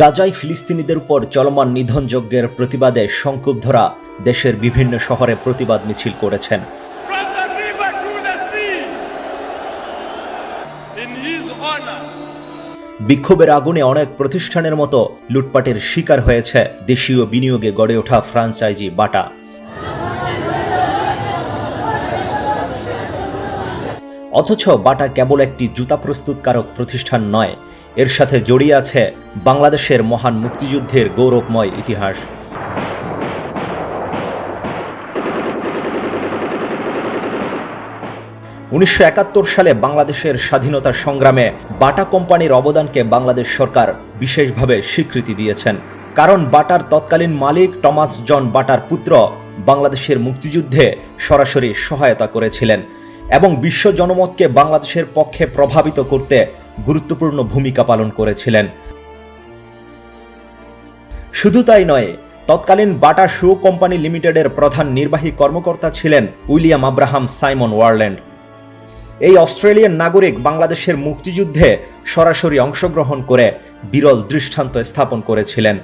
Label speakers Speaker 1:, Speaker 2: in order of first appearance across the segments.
Speaker 1: গাজায় ফিলিস্তিনিদের উপর চলমান নিধনযজ্ঞের প্রতিবাদে সংক্ষুব্ধরা দেশের বিভিন্ন শহরে প্রতিবাদ মিছিল করেছেন। বিক্ষোভের আগুনে অনেক প্রতিষ্ঠানের মতো লুটপাটের শিকার হয়েছে। দেশীয় বিনিয়োগে গড়ে ওঠা ফ্রাঞ্চাইজি বাটা। অথচ বাটা কেবল একটি জুতা প্রস্তুতকারক প্রতিষ্ঠান নয়, এর সাথে জড়িয়ে আছে বাংলাদেশের মহান মুক্তিযুদ্ধের গৌরবময় ইতিহাস। উনিশশো একাত্তর সালে বাংলাদেশের স্বাধীনতা সংগ্রামে বাটা কোম্পানির অবদানকে বাংলাদেশ সরকার বিশেষভাবে স্বীকৃতি দিয়েছেন। কারণ বাটার তৎকালীন মালিক টমাস জন বাটার পুত্র বাংলাদেশের মুক্তিযুদ্ধে সরাসরি সহায়তা করেছিলেন। এবং বিশ্ব জনমতকে বাংলাদেশের পক্ষে প্রভাবিত করতে গুরুত্বপূর্ণ ভূমিকা পালন করেছিলেন। শুধু তাই নয়, তৎকালীন বাটা শু কোম্পানি লিমিটেডের প্রধান নির্বাহী কর্মকর্তা ছিলেন উইলিয়াম আব্রাহাম সাইমন ওয়ারল্যান্ড। এই অস্ট্রেলিয়ান নাগরিক বাংলাদেশের মুক্তিযুদ্ধে সরাসরি অংশগ্রহণ করে বিরল দৃষ্টান্ত স্থাপন করেছিলেন।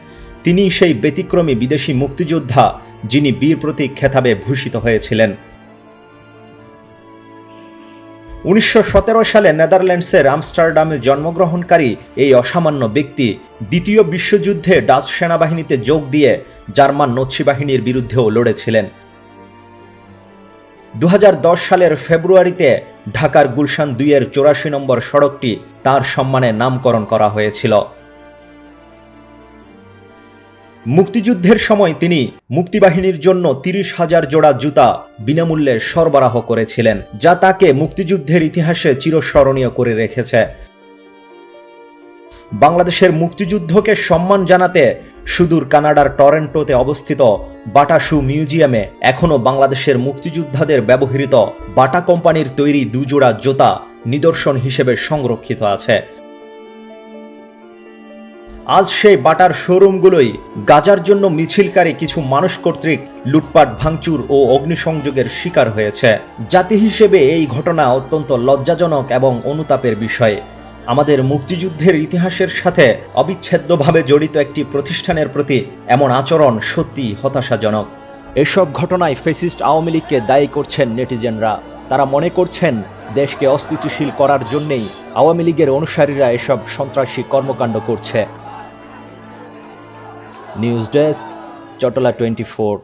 Speaker 1: তিনি সেই ব্যতিক্রমী বিদেশি মুক্তিযোদ্ধা যিনি বীর প্রতীক খেতাবে ভূষিত হয়েছিলেন। উনিশশো সতেরো সালে নেদারল্যান্ডসের আমস্টারডামে জন্মগ্রহণকারী এই অসামান্য ব্যক্তি দ্বিতীয় বিশ্বযুদ্ধে ডাচ সেনাবাহিনীতে যোগ দিয়ে জার্মান নৎসি বাহিনীর বিরুদ্ধেও লড়েছিলেন। দু হাজার দশ সালের ফেব্রুয়ারিতে ঢাকার গুলশান দুইয়ের চৌরাশি নম্বর সড়কটি তার সম্মানে নামকরণ করা হয়েছিল। মুক্তিযুদ্ধের সময় তিনি মুক্তিবাহিনীর জন্য তিরিশ হাজার জোড়া জুতা বিনামূল্যে সরবরাহ করেছিলেন, যা তাকে মুক্তিযুদ্ধের ইতিহাসে চিরস্মরণীয় করে রেখেছে। বাংলাদেশের মুক্তিযুদ্ধকে সম্মান জানাতে সুদূর কানাডার টরেন্টোতে অবস্থিত বাটা শু মিউজিয়ামে এখনও বাংলাদেশের মুক্তিযোদ্ধাদের ব্যবহৃত বাটা কোম্পানির তৈরি দুজোড়া জোতা নিদর্শন হিসেবে সংরক্ষিত আছে। আজ সেই বাটার শোরুমগুলোই গাজার জন্য মিছিলকারী কিছু মানুষ কর্তৃক লুটপাট, ভাঙচুর ও অগ্নিসংযোগের শিকার হয়েছে। জাতি হিসেবে এই ঘটনা অত্যন্ত লজ্জাজনক এবং অনুতাপের বিষয়। আমাদের মুক্তিযুদ্ধের ইতিহাসের সাথে অবিচ্ছেদ্যভাবে জড়িত একটি প্রতিষ্ঠানের প্রতি এমন আচরণ সত্যি হতাশাজনক। এসব ঘটনায় ফেসিস্ট আওয়ামী লীগকে দায়ী করছেন নেটিজেনরা। তারা মনে করছেন, দেশকে অস্থিতিশীল করার জন্যেই আওয়ামী লীগের অনুসারীরা এসব সন্ত্রাসী কর্মকাণ্ড করছে। নিউজ ডেস্ক চটলা টোয়েন্টি ফোর।